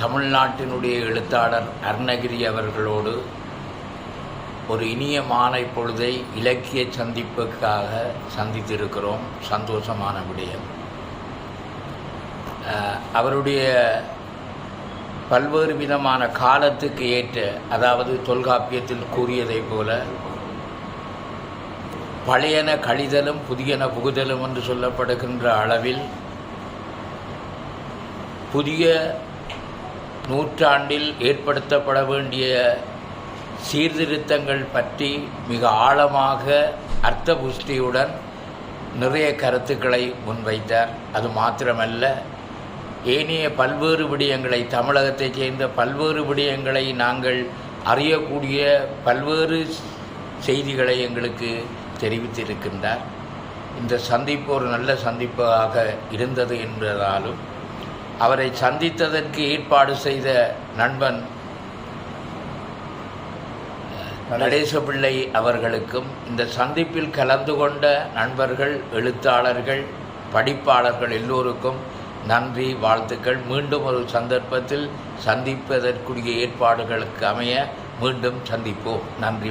தமிழ்நாட்டினுடைய எழுத்தாளர் அருணகிரி அவர்களோடு ஒரு இனிய மாலை பொழுதை இலக்கிய சந்திப்புக்காக சந்தித்திருக்கிறோம். சந்தோஷமான விடயம். அவருடைய பல்வேறு விதமான காலத்துக்கு ஏற்ற அதாவது தொல்காப்பியத்தில் கூறியதைப் போல பழையன கழிதலும் புதியன புகுதலும் என்று சொல்லப்படுகின்ற அளவில் புதிய நூற்றாண்டில் ஏற்படுத்தப்பட வேண்டிய சீர்திருத்தங்கள் பற்றி மிக ஆழமாக அர்த்த புஷ்டியுடன் நிறைய கருத்துக்களை முன்வைத்தார். அது மாத்திரமல்ல ஏனைய பல்வேறு விடயங்களை தமிழகத்தைச் சேர்ந்த பல்வேறு விடயங்களை நாங்கள் அறியக்கூடிய பல்வேறு செய்திகளை எங்களுக்கு தெரிவித்திருக்கின்றார். இந்த சந்திப்பு ஒரு நல்ல சந்திப்பாக இருந்தது என்பதாலும் அவரை சந்தித்ததற்கு ஏற்பாடு செய்த நண்பன் நடேசபிள்ளை அவர்களுக்கும் இந்த சந்திப்பில் கலந்து கொண்ட நண்பர்கள் எழுத்தாளர்கள் படிப்பாளர்கள் எல்லோருக்கும் நன்றி வாழ்த்துக்கள். மீண்டும் ஒரு சந்தர்ப்பத்தில் சந்திப்பதற்குரிய ஏற்பாடுகளுக்கு அமைய மீண்டும் சந்திப்போம். நன்றி